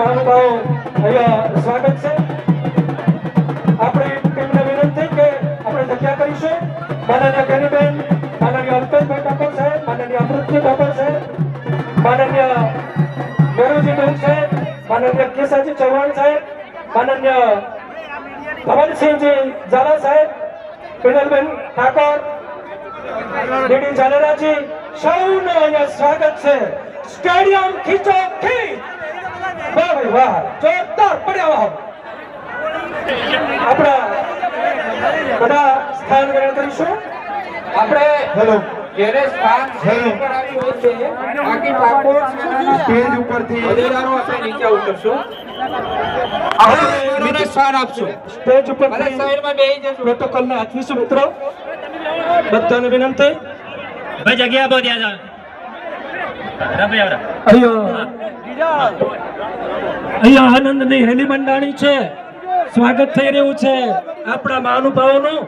મહાનુભાવો, અહીંયા સ્વાગત છે. આપણી ટીમને વિનંતી કે આપણે જગ્યા કરીશું માનનીય ગેનીબેન માનનીય અલ્પેશભાઈ ઠાકોર સાહેબ, માનનીય અમૃતજી ઠાકોર સાહેબ, માનનીય મેરુજીબેન સાહેબ, માનનીય કેસાજી ચૌહાણ સાહેબ, માનનીય ભવનસિંહજી ઝાલા સાહેબ, પિનલબેન ઠાકોર, ડીડી સૌનું અહીંયા સ્વાગત છે. સ્ટેડિયમ ખીચ વાહ જોરદાર પડ્યા વાહ આપણા બધા સ્થાન ગ્રહણ કરીશું. આપણે હેલો. જ્યારે સ્થાન હેલો. ઉપર આવી હોય છે બાકી ઠાકોર સ્ટેજ ઉપરથી અધિકારો આપણે નીચે ઉતરશું. આપણે સ્થાન આપશું. સ્ટેજ ઉપર બધા સાઈડમાં બેસી જશું. પ્રોટોકોલને હાથવીશું મિત્રો? બધાને વિનંતી. ભાઈ જગ્યા ત્યાં જાઓ. અહીંયા આનંદની હેલી મંડાણી છે. સ્વાગત થઈ રહ્યું છે આપણા મહાનુભાવોનું.